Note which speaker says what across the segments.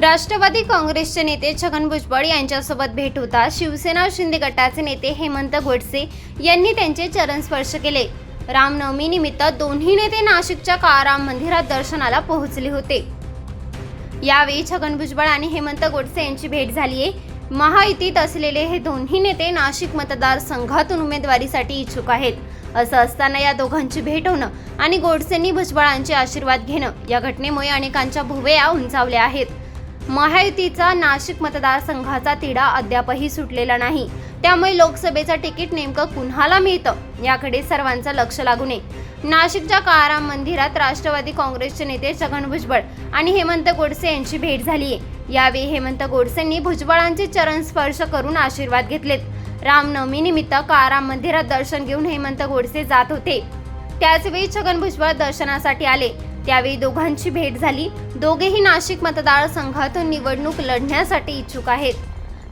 Speaker 1: राष्ट्रवादी काँग्रेसचे नेते छगन भुजबळ यांच्यासोबत भेट होता. शिवसेना शिंदे गटाचे नेते हेमंत गोडसे यांनी त्यांचे चरण स्पर्श केले. रामनवमीनिमित्त दोन्ही नेते नाशिकच्या काळाराम मंदिरात दर्शनाला पोहोचले होते. यावेळी छगन भुजबळ आणि हेमंत गोडसे यांची भेट झाली आहे महायुतीत असलेले हे दोन्ही नेते नाशिक मतदारसंघातून उमेदवारीसाठी इच्छुक आहेत. असं असताना या दोघांची भेट होणं आणि गोडसेंनी भुजबळांचे आशीर्वाद घेणं या घटनेमुळे अनेकांच्या भुवया उंचावल्या आहेत. महायुतीचा नाशिक मतदारसंघाचा तिढा अद्यापही सुटलेला नाही. त्यामुळे लोकसभेचं तिकीट नेमकं कुणाला मिळतं? याकडे सर्वांचं लक्ष लागू नये नाशिकच्या काळाराम मंदिरात राष्ट्रवादी काँग्रेसचे नेते छगन भुजबळ आणि हेमंत गोडसे यांची भेट झाली आहे यावेळी हेमंत गोडसेंनी भुजबळांचे चरण स्पर्श करून आशीर्वाद घेतलेत. रामनवमीनिमित्त काळाराम मंदिरात दर्शन घेऊन हेमंत गोडसे जात होते. त्याचवेळी छगन भुजबळ दर्शनासाठी आले. त्यावेळी दोघांची भेट झाली. दोघेही नाशिक मतदारसंघात निवडणूक लढण्यासाठी इच्छुक आहेत.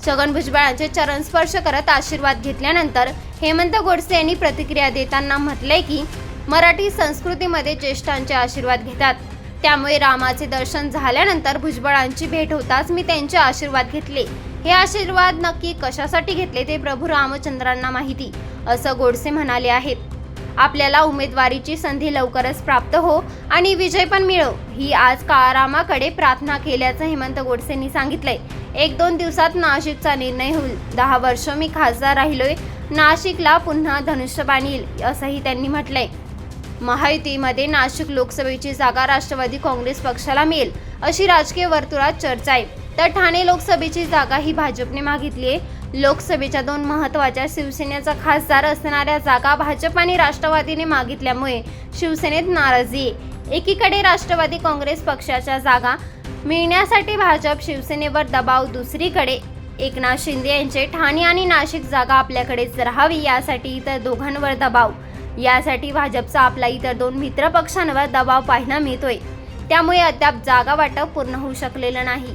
Speaker 1: छगन भुजबळांचे चरण स्पर्श करत आशीर्वाद घेतल्यानंतर हेमंत गोडसे यांनी प्रतिक्रिया देताना म्हटलंय की मराठी संस्कृतीमध्ये ज्येष्ठांचे आशीर्वाद घेतात. त्यामुळे रामाचे दर्शन झाल्यानंतर भुजबळांची भेट होताच मी त्यांचे आशीर्वाद घेतले. हे आशीर्वाद नक्की कशासाठी घेतले ते प्रभू रामचंद्रांना माहिती असं गोडसे म्हणाले आहेत. आपल्याला उमेदवारीची संधी लवकरच प्राप्त हो आणि विजय पण मिळो. ही आज काळारामाकडे प्रार्थना केल्याचं हेमंत गोडसेंनी सांगितलंय. एक दोन दिवसात नाशिकचा निर्णय होईल. दहा वर्ष मी खासदार राहिलोय. नाशिकला पुन्हा धनुष्यबाण येईल असंही त्यांनी म्हटलंय. महायुतीमध्ये नाशिक लोकसभेची जागा राष्ट्रवादी काँग्रेस पक्षाला मिळेल अशी राजकीय वर्तुळात चर्चा आहे. तर ठाणे लोकसभेची जागा ही भाजपने मागितली आहे. लोकसभेच्या दोन महत्त्वाच्या शिवसेनेचा खासदार असणाऱ्या जागा भाजप आणि राष्ट्रवादीने मागितल्यामुळे शिवसेनेत नाराजी आहे. एकीकडे राष्ट्रवादी काँग्रेस पक्षाच्या जागा मिळण्यासाठी भाजप शिवसेनेवर दबाव दुसरीकडे एकनाथ शिंदे यांचे ठाणे आणि नाशिक जागा आपल्याकडेच राहावी यासाठी इतर दोघांवर दबाव. यासाठी भाजपचा आपला इतर दोन मित्रपक्षांवर दबाव पाहायला मिळतोय. त्यामुळे अद्याप जागा वाटप पूर्ण होऊ शकलेलं नाही.